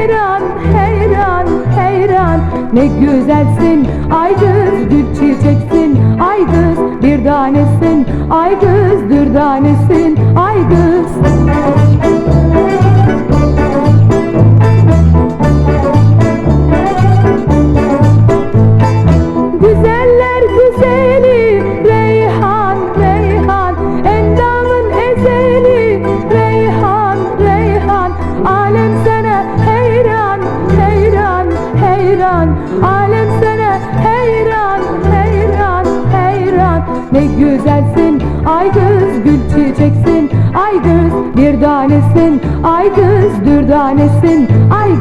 heyran heyran heyran. Ne güzelsin aydız gül çiçeksin. Aydız bir tanesin aydız dürdanesin aydız Ne güzelsin. Ay kız gül çiçeksin. Ay kız bir tanesin. Ay kız dürdanesin Ay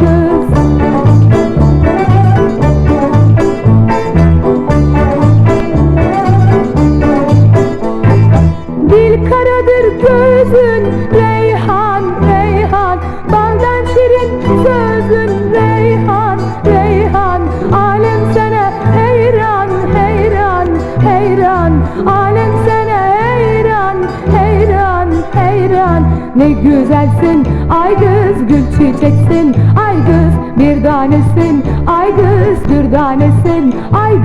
Ne güzelsin ay gül çiçeksin Ay kız bir tanesin Ay bir tanesin Ay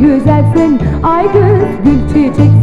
güzelsin. Ay göz gül çiçek